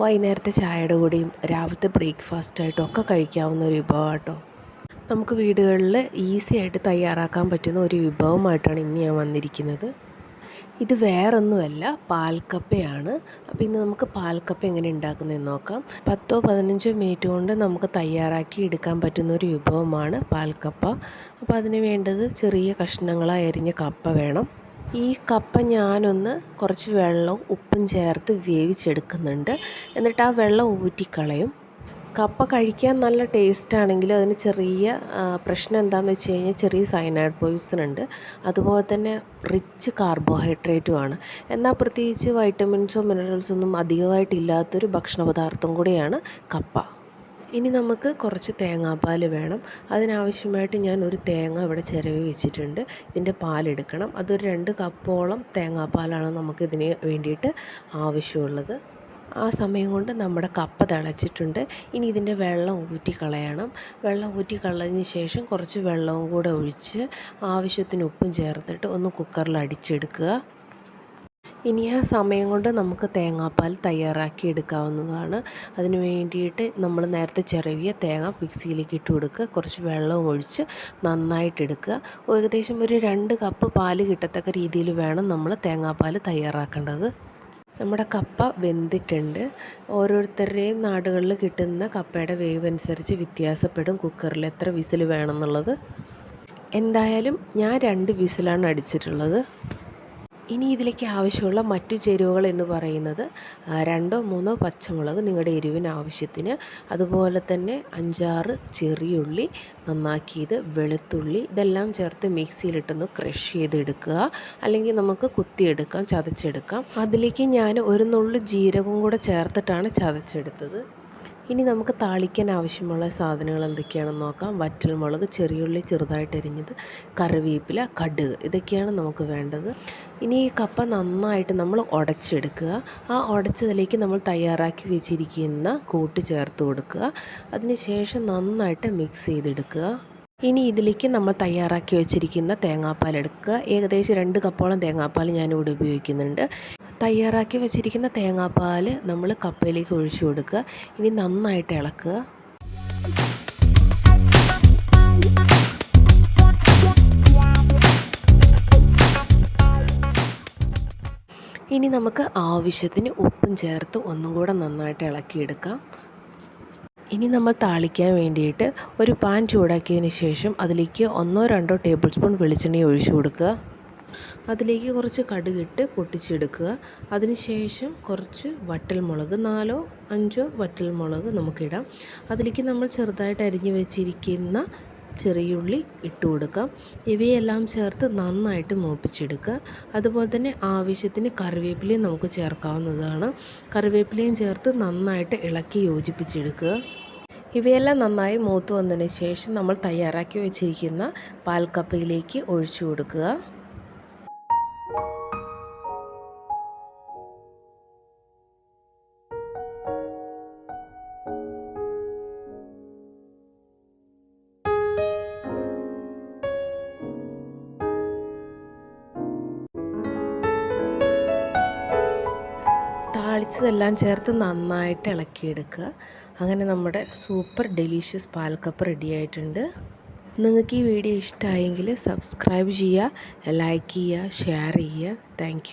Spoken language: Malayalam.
വൈകുന്നേരത്തെ ചായയുടെ കൂടെയും രാവിലത്തെ ബ്രേക്ക്ഫാസ്റ്റായിട്ടും ഒക്കെ കഴിക്കാവുന്ന ഒരു വിഭവം കേട്ടോ നമുക്ക് വീടുകളിൽ ഈസി ആയിട്ട് തയ്യാറാക്കാൻ പറ്റുന്ന ഒരു വിഭവമായിട്ടാണ് ഇന്ന് ഞാൻ വന്നിരിക്കുന്നത്. ഇത് വേറൊന്നുമല്ല പാൽക്കപ്പയാണ്. അപ്പോൾ ഇന്ന് നമുക്ക് പാൽക്കപ്പ എങ്ങനെ ഉണ്ടാക്കുന്നതെന്ന് നോക്കാം. പത്തോ പതിനഞ്ചോ മിനിറ്റ് കൊണ്ട് നമുക്ക് തയ്യാറാക്കി എടുക്കാൻ പറ്റുന്ന ഒരു വിഭവമാണ് പാൽക്കപ്പ. അപ്പോൾ അതിന് വേണ്ടത് ചെറിയ കഷ്ണങ്ങളായി അരിഞ്ഞ കപ്പ വേണം. ഈ കപ്പ ഞാനൊന്ന് കുറച്ച് വെള്ളവും ഉപ്പും ചേർത്ത് വേവിച്ചെടുക്കുന്നുണ്ട്. എന്നിട്ട് ആ വെള്ളം ഊറ്റിക്കളയും. കപ്പ കഴിക്കാൻ നല്ല ടേസ്റ്റ് ആണെങ്കിലും അതിന് ചെറിയ പ്രശ്നം എന്താണെന്ന് വെച്ച് കഴിഞ്ഞാൽ ചെറിയ സൈനൈഡ് പോയിസൺ ഉണ്ട്. അതുപോലെ തന്നെ റിച്ച് കാർബോഹൈഡ്രേറ്റുമാണ് എന്നാൽ പ്രത്യേകിച്ച് വൈറ്റമിൻസോ മിനറൽസോ ഒന്നും അധികമായിട്ടില്ലാത്തൊരു ഭക്ഷണ പദാർത്ഥം കൂടിയാണ് കപ്പ. ഇനി നമുക്ക് കുറച്ച് തേങ്ങാപ്പാൽ വേണം. അതിനാവശ്യമായിട്ട് ഞാൻ ഒരു തേങ്ങ ഇവിടെ ചിരവി വെച്ചിട്ടുണ്ട്. ഇതിന്റെ പാലെടുക്കണം. അതൊരു രണ്ട് കപ്പോളം തേങ്ങാപ്പാലാണ് നമുക്ക് ഇതിന് വേണ്ടിയിട്ട് ആവശ്യമുള്ളത്. ആ സമയം കൊണ്ട് നമ്മുടെ കപ്പ തിളച്ചിട്ടുണ്ട്. ഇനി ഇതിന്റെ വെള്ളം ഊറ്റി കളയണം. വെള്ളം ഊറ്റി കളഞ്ഞ ശേഷം കുറച്ച് വെള്ളവും കൂടെ ഒഴിച്ച് ആവശ്യത്തിന് ഉപ്പും ചേർത്തിട്ട് ഒന്ന് കുക്കറിൽ അടിച്ചെടുക്കുക. ഇനി ആ സമയം കൊണ്ട് നമുക്ക് തേങ്ങാപ്പാൽ തയ്യാറാക്കി എടുക്കാവുന്നതാണ്. അതിന് വേണ്ടിയിട്ട് നമ്മൾ നേരത്തെ ചിരവിയ തേങ്ങ മിക്സിയിലേക്ക് ഇട്ട് കൊടുക്കുക. കുറച്ച് വെള്ളവും ഒഴിച്ച് നന്നായിട്ട് എടുക്കുക. ഏകദേശം ഒരു രണ്ട് കപ്പ് പാൽ കിട്ടത്തക്ക രീതിയിൽ വേണം നമ്മൾ തേങ്ങാപ്പാൽ തയ്യാറാക്കേണ്ടത്. നമ്മുടെ കപ്പ വെന്തിട്ടുണ്ട്. ഓരോരുത്തരുടെയും നാടുകളിൽ കിട്ടുന്ന കപ്പയുടെ വേവ് അനുസരിച്ച് വ്യത്യാസപ്പെടും കുക്കറിൽ എത്ര വിസിൽ വേണമെന്നുള്ളത് എന്തായാലും ഞാൻ രണ്ട് വിസിലാണ് അടിച്ചിട്ടുള്ളത്. ഇനി ഇതിലേക്ക് ആവശ്യമുള്ള മറ്റു ചേരുവകൾ എന്ന് പറയുന്നത് രണ്ടോ മൂന്നോ പച്ചമുളക് നിങ്ങളുടെ എരിവിന് ആവശ്യത്തിന്. അതുപോലെ തന്നെ അഞ്ചാറ് ചെറിയുള്ളി നന്നാക്കിയത് വെളുത്തുള്ളി ഇതെല്ലാം ചേർത്ത് മിക്സിയിലിട്ടൊന്ന് ക്രഷ് ചെയ്തെടുക്കുക. അല്ലെങ്കിൽ നമുക്ക് കുത്തിയെടുക്കാം ചതച്ചെടുക്കാം. അതിലേക്ക് ഞാൻ ഒരു നുള്ളു ജീരകം കൂടെ ചേർത്തിട്ടാണ് ചതച്ചെടുത്തത്. ഇനി നമുക്ക് താളിക്കാൻ ആവശ്യമുള്ള സാധനങ്ങൾ എന്തൊക്കെയാണെന്ന് നോക്കാം. വറ്റൽമുളക് ചെറിയുള്ളി ചെറുതായിട്ട് അരിഞ്ഞത് കറിവേപ്പില കടുക് ഇതൊക്കെയാണ് നമുക്ക് വേണ്ടത്. ഇനി ഈ കപ്പ നന്നായിട്ട് നമ്മൾ ഉടച്ചെടുക്കുക. ആ ഉടച്ചതിലേക്ക് നമ്മൾ തയ്യാറാക്കി വെച്ചിരിക്കുന്ന കൂട്ട് ചേർത്ത് കൊടുക്കുക. അതിന് ശേഷം നന്നായിട്ട് മിക്സ് ചെയ്തെടുക്കുക. ഇനി ഇതിലേക്ക് നമ്മൾ തയ്യാറാക്കി വെച്ചിരിക്കുന്ന തേങ്ങാപ്പാൽ എടുക്കുക. ഏകദേശം രണ്ട് കപ്പോളം തേങ്ങാപ്പാൽ ഞാനിവിടെ ഉപയോഗിക്കുന്നുണ്ട്. തയ്യാറാക്കി വെച്ചിരിക്കുന്ന തേങ്ങാപ്പാൽ നമ്മൾ കപ്പയിലേക്ക് ഒഴിച്ചു കൊടുക്കുക. ഇനി നന്നായിട്ട് ഇളക്കുക. ഇനി നമുക്ക് ആവശ്യത്തിന് ഉപ്പും ചേർത്ത് ഒന്നും കൂടെ നന്നായിട്ട് ഇളക്കിയെടുക്കാം. ഇനി നമ്മൾ താളിക്കാൻ വേണ്ടിയിട്ട് ഒരു പാൻ ചൂടാക്കിയതിന് ശേഷം അതിലേക്ക് ഒന്നോ രണ്ടോ ടേബിൾ സ്പൂൺ വെളിച്ചെണ്ണ ഒഴിച്ചു കൊടുക്കുക. അതിലേക്ക് കുറച്ച് കടുകിട്ട് പൊട്ടിച്ചെടുക്കുക. അതിനുശേഷം കുറച്ച് വറ്റൽമുളക് നാലോ അഞ്ചോ വറ്റൽമുളക് നമുക്കിടാം. അതിലേക്ക് നമ്മൾ ചെറുതായിട്ട് അരിഞ്ഞു വെച്ചിരിക്കുന്ന ചെറിയുള്ളി ഇട്ട് കൊടുക്കാം ഇവയെല്ലാം ചേർത്ത് നന്നായിട്ട് മൂപ്പിച്ചെടുക്കുക. അതുപോലെ തന്നെ ആവശ്യത്തിന് കറിവേപ്പിലയും നമുക്ക് ചേർക്കാവുന്നതാണ്. കറിവേപ്പിലയും ചേർത്ത് നന്നായിട്ട് ഇളക്കി യോജിപ്പിച്ചെടുക്കുക. ഇവയെല്ലാം നന്നായി മൂത്ത് വന്നതിന് ശേഷം നമ്മൾ തയ്യാറാക്കി വെച്ചിരിക്കുന്ന പാൽക്കപ്പയിലേക്ക് ഒഴിച്ചു കൊടുക്കുക. താളിച്ചതെല്ലാം ചേർത്ത് നന്നായിട്ട് ഇളക്കിയെടുക്കുക. അങ്ങനെ നമ്മുടെ സൂപ്പർ ഡെലീഷ്യസ് പാൽക്കപ്പ് റെഡി ആയിട്ടുണ്ട്. നിങ്ങൾക്ക് ഈ വീഡിയോ ഇഷ്ടമായെങ്കിൽ സബ്സ്ക്രൈബ് ചെയ്യുക ലൈക്ക് ചെയ്യുക ഷെയർ ചെയ്യുക. താങ്ക്